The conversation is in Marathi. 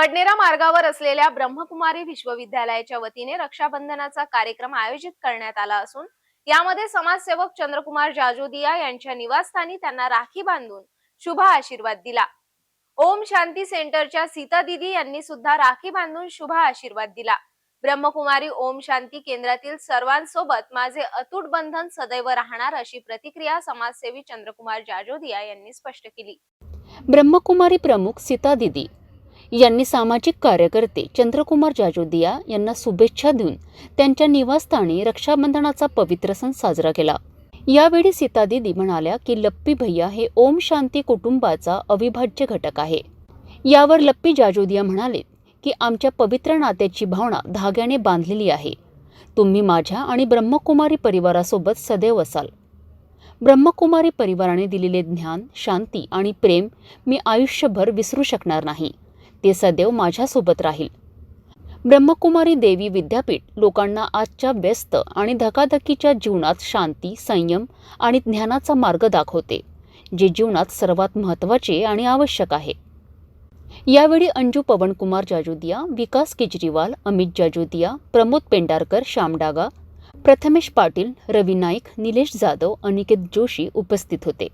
बडनेरा मार्गावर असलेल्या ब्रह्मकुमारी विश्वविद्यालयाच्या वतीने रक्षाबंधनाचा कार्यक्रम आयोजित करण्यात आला असून यामध्ये समाजसेवक चंद्रकुमार जाजोदिया यांच्या निवासस्थानी त्यांना राखी बांधून शुभ आशीर्वाद दिला. ओम शांती सेंटरच्या सीता दिदी यांनी सुद्धा राखी बांधून शुभ आशीर्वाद दिला. ब्रह्मकुमारी ओम शांती केंद्रातील सर्वांसोबत माझे अतूट बंधन सदैव राहणार अशी प्रतिक्रिया समाजसेवी चंद्रकुमार जाजोदिया यांनी स्पष्ट केली. ब्रह्मकुमारी प्रमुख सीता दिदी यांनी सामाजिक कार्यकर्ते चंद्रकुमार जाजोदिया यांना शुभेच्छा देऊन त्यांच्या निवासस्थानी रक्षाबंधनाचा पवित्र सण साजरा केला. यावेळी सीता दिदी म्हणाल्या की लप्पी भैया हे ओम शांती कुटुंबाचा अविभाज्य घटक आहे. यावर लप्पी जाजोदिया म्हणाले की आमच्या पवित्र नात्याची भावना धाग्याने बांधलेली आहे. तुम्ही माझ्या आणि ब्रह्मकुमारी परिवारासोबत सदैव असाल. ब्रह्मकुमारी परिवाराने दिलेले ज्ञान शांती आणि प्रेम मी आयुष्यभर विसरू शकणार नाही. ते सदैव माझ्यासोबत राहील. ब्रह्मकुमारी देवी विद्यापीठ लोकांना आजच्या व्यस्त आणि धकाधकीच्या जीवनात शांती संयम आणि ज्ञानाचा मार्ग दाखवते जे जीवनात सर्वात महत्त्वाचे आणि आवश्यक आहे. यावेळी अंजू पवनकुमार जाजोदिया विकास केजरीवाल अमित जाजोदिया प्रमोद पेंडारकर श्यामडागा प्रथमेश पाटील रवी नाईक निलेश जाधव अनिकेत जोशी उपस्थित होते.